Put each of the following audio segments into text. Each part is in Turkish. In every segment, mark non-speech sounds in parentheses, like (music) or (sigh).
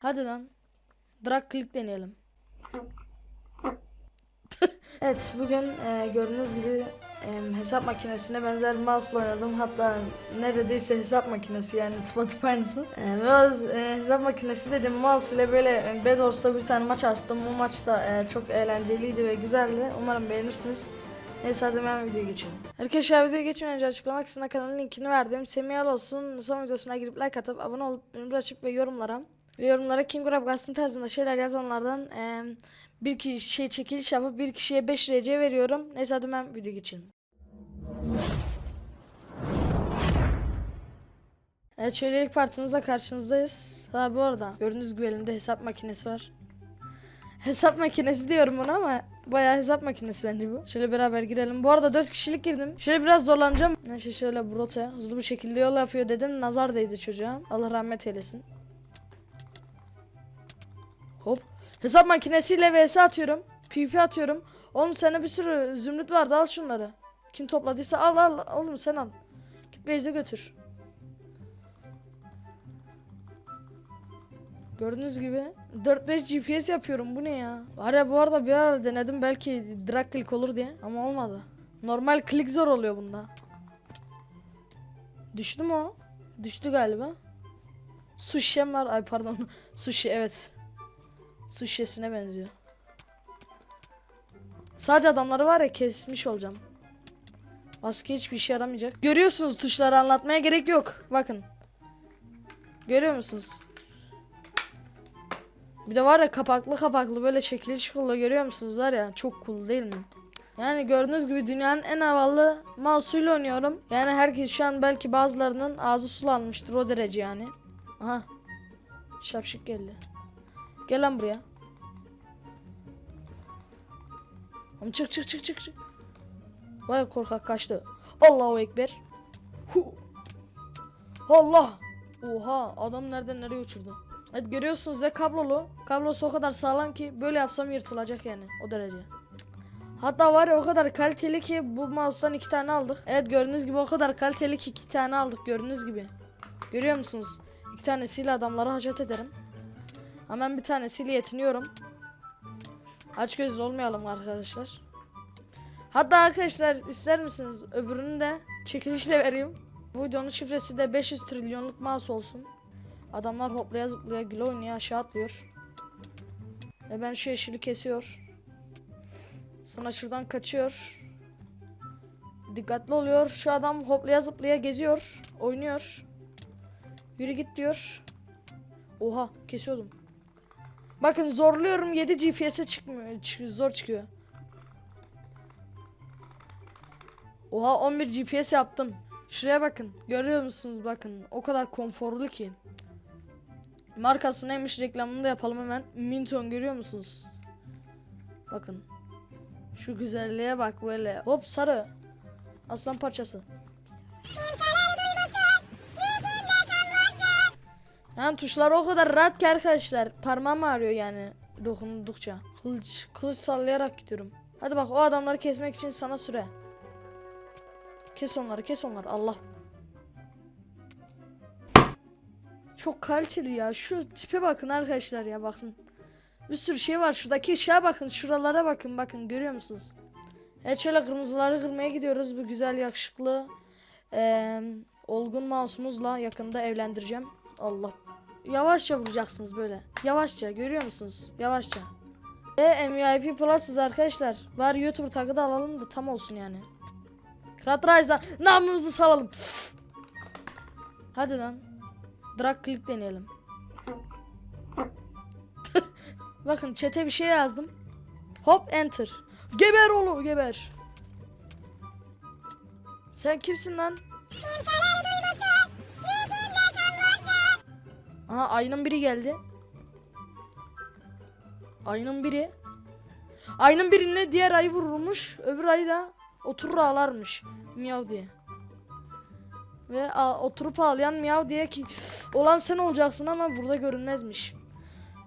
Hadi lan. Drag click deneyelim. (laughs) evet bugün e, gördüğünüz gibi e, hesap makinesine benzer mouse oynadım. Hatta neredeyse hesap makinesi yani tıpatıp aynısı. E, ve e, hesap makinesi dedim mouse ile böyle e, Bedwars'ta bir tane maç açtım. Bu maç da e, çok eğlenceliydi ve güzeldi. Umarım beğenirsiniz. Neyse hadi hemen videoya geçelim. Arkadaşlar videoya geçmeden önce açıklama kısmına kanalın linkini verdim. Semih olsun. Son videosuna girip like atıp abone olup bildirimleri açıp ve yorumlara ve yorumlara King Grab Gaston tarzında şeyler yazanlardan eee, bir kişi şey çekiliş yapıp bir kişiye 5 RC veriyorum. Neyse hadi hemen video geçelim. Evet şöyle ilk partimizle karşınızdayız. Ha bu arada gördüğünüz gibi elimde hesap makinesi var. (laughs) Hesap makinesi diyorum bunu ama bayağı hesap makinesi bence bu. Şöyle beraber girelim. Bu arada 4 kişilik girdim. Şöyle biraz zorlanacağım. Neyse şöyle Brota'ya hızlı bir şekilde yol yapıyor dedim. Nazar değdi çocuğa. Allah rahmet eylesin. Hesap makinesiyle vs atıyorum. PP atıyorum. Oğlum sende bir sürü zümrüt vardı al şunları. Kim topladıysa al al oğlum sen al. Git base'e götür. Gördüğünüz gibi 4-5 GPS yapıyorum bu ne ya? Var ya bu arada bir ara denedim belki drag click olur diye ama olmadı. Normal click zor oluyor bunda. Düştü mü o? Düştü galiba. Su şişem var. Ay pardon. (laughs) Su şişe evet. Su şişesine benziyor. Sadece adamları var ya kesmiş olacağım. Başka hiçbir işe yaramayacak. Görüyorsunuz tuşları anlatmaya gerek yok. Bakın. Görüyor musunuz? Bir de var ya kapaklı kapaklı böyle şekilli şıkılı görüyor musunuz var ya çok cool değil mi? Yani gördüğünüz gibi dünyanın en havalı mouse'uyla oynuyorum. Yani herkes şu an belki bazılarının ağzı sulanmıştır o derece yani. Aha. Şapşık geldi. Gel lan buraya. Oğlum çık çık çık çık çık. Vay korkak kaçtı. Allahu Ekber. Hu. Allah. Oha adam nereden nereye uçurdu. Evet görüyorsunuz ya kablolu. Kablosu o kadar sağlam ki böyle yapsam yırtılacak yani o derece. Hatta var ya o kadar kaliteli ki bu mouse'dan iki tane aldık. Evet gördüğünüz gibi o kadar kaliteli ki iki tane aldık gördüğünüz gibi. Görüyor musunuz? İki tanesiyle adamları hacat ederim. Hemen bir tanesiyle yetiniyorum. Aç gözlü olmayalım arkadaşlar. Hatta arkadaşlar ister misiniz öbürünü de çekilişle vereyim. Bu videonun şifresi de 500 trilyonluk mouse olsun. Adamlar hoplaya zıplaya gül oynuyor aşağı atlıyor. Ve ben şu yeşili kesiyor. Sonra şuradan kaçıyor. Dikkatli oluyor. Şu adam hoplaya zıplaya geziyor. Oynuyor. Yürü git diyor. Oha kesiyordum. Bakın zorluyorum 7 GPS'e çıkmıyor. çık- zor çıkıyor. Oha 11 GPS yaptım. Şuraya bakın. Görüyor musunuz bakın. O kadar konforlu ki. Markası neymiş reklamını da yapalım hemen. Minton görüyor musunuz? Bakın. Şu güzelliğe bak böyle. Hop sarı. Aslan parçası. Yani tuşlar o kadar rahat ki arkadaşlar. Parmağım ağrıyor yani dokundukça. Kılıç, kılıç sallayarak gidiyorum. Hadi bak o adamları kesmek için sana süre. Kes onları kes onları Allah. Çok kaliteli ya. Şu tipe bakın arkadaşlar ya bakın. Bir sürü şey var. Şuradaki şeye bakın. Şuralara bakın. Bakın görüyor musunuz? Evet şöyle kırmızıları kırmaya gidiyoruz. Bu güzel yakışıklı eee, olgun mouse'umuzla yakında evlendireceğim. Allah. Yavaşça vuracaksınız böyle. Yavaşça görüyor musunuz? Yavaşça. Ve MVP Plus'ız arkadaşlar. Var YouTuber tagı da alalım da tam olsun yani. Krat Rise'dan namımızı salalım. Hadi lan. Drag click deneyelim. (laughs) Bakın çete bir şey yazdım. Hop enter. Geber oğlum geber. Sen kimsin lan? Aha ayının biri geldi. Ayının biri. Ayının birine diğer ayı vurulmuş. Öbür ayı da oturur ağlarmış. Miyav diye. Ve a, oturup ağlayan miyav diye ki olan sen olacaksın ama burada görünmezmiş.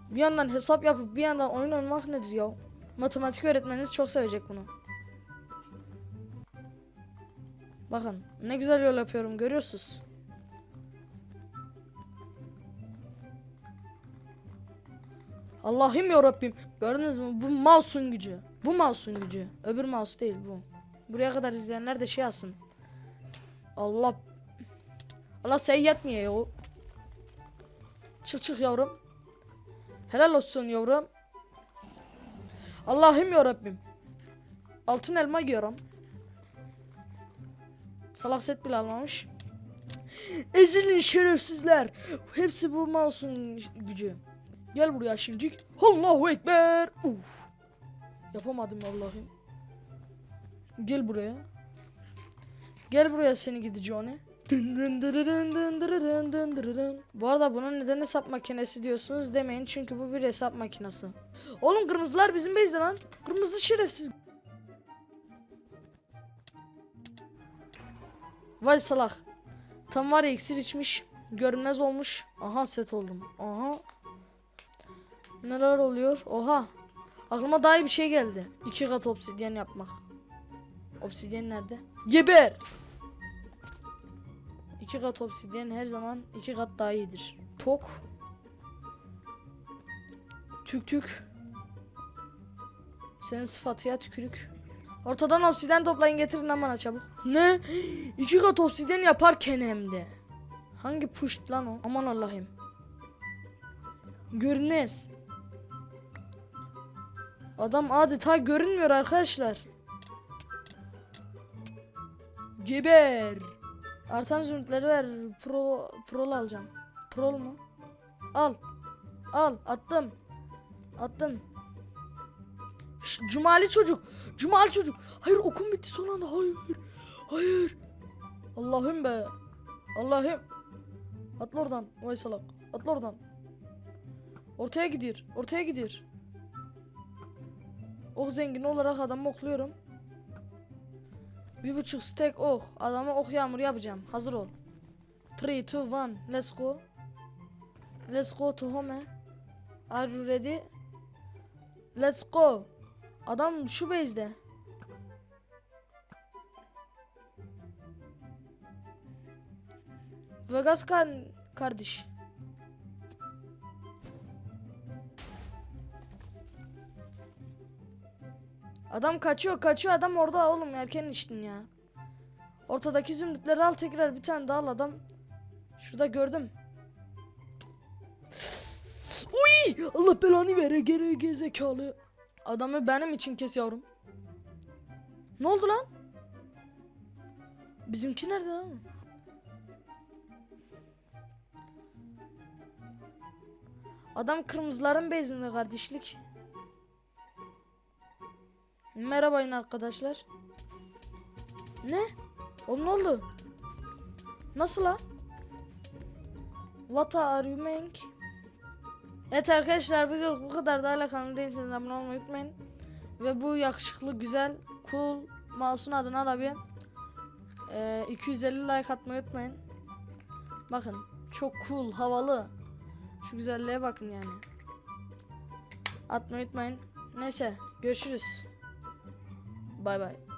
Bir yandan hesap yapıp bir yandan oyun oynamak nedir ya? Matematik öğretmeniniz çok sevecek bunu. Bakın ne güzel yol yapıyorum görüyorsunuz. Allah'ım ya Rabbim. Gördünüz mü? Bu mouse'un gücü. Bu mouse'un gücü. Öbür mouse değil bu. Buraya kadar izleyenler de şey alsın. Allah. Allah sen yatmıyor ya. Çık çık yavrum. Helal olsun yavrum. Allah'ım ya Rabbim. Altın elma yiyorum. Salak set bile almamış. Ezilin şerefsizler. Hepsi bu mouse'un gücü. Gel buraya şimdilik. Allahu Ekber. Uf. Yapamadım Allah'ım. Gel buraya. Gel buraya seni dın dırırın. Bu arada bunun neden hesap makinesi diyorsunuz demeyin çünkü bu bir hesap makinesi. Oğlum kırmızılar bizim base'de lan. Kırmızı şerefsiz. Vay salak. Tam var ya iksir içmiş. Görünmez olmuş. Aha set oldum. Aha. Neler oluyor? Oha. Aklıma daha iyi bir şey geldi. İki kat obsidyen yapmak. Obsidyen nerede? Geber! İki kat obsidyen her zaman iki kat daha iyidir. Tok. Tük tük. Senin sıfatı ya tükürük. Ortadan obsidyen toplayın getirin lan bana çabuk. Ne? (gasps) İki kat obsidyen yaparken hem de. Hangi puşt lan o? Aman Allah'ım. Görünmez. Adam adeta görünmüyor arkadaşlar. Geber. Artan zümrütleri ver. Pro, prol alacağım. Prol mu? Al. Al. Attım. Attım. Şş, Cumali çocuk. Cumali çocuk. Hayır okum bitti son anda. Hayır. Hayır. Allah'ım be. Allah'ım. Atla oradan. Vay salak. Atla oradan. Ortaya gidiyor. Ortaya gidiyor. Ok zengini olarak adamı okluyorum. Bir buçuk stack ok. Adama ok yağmuru yapacağım. Hazır ol. 3, 2, 1. Let's go. Let's go to home. Are you ready? Let's go. Adam şu base'de. Vegas kar kardeş. Adam kaçıyor kaçıyor adam orada oğlum erken içtin ya. Ortadaki zümrütleri al tekrar bir tane daha al adam. Şurada gördüm. Uy! Allah belanı vere geri gezekalı. Adamı benim için kes yavrum. Ne oldu lan? Bizimki nerede lan? Adam kırmızıların bezinde kardeşlik. Merhabayın arkadaşlar. Ne? Oğlum ne oldu? Nasıl la? What are you doing? Evet arkadaşlar video bu kadar da hala kanalı değilseniz abone olmayı unutmayın. Ve bu yakışıklı güzel cool mouse'un adına da bir e, 250 like atmayı unutmayın. Bakın çok cool havalı. Şu güzelliğe bakın yani. Atmayı unutmayın. Neyse görüşürüz. Bay bay.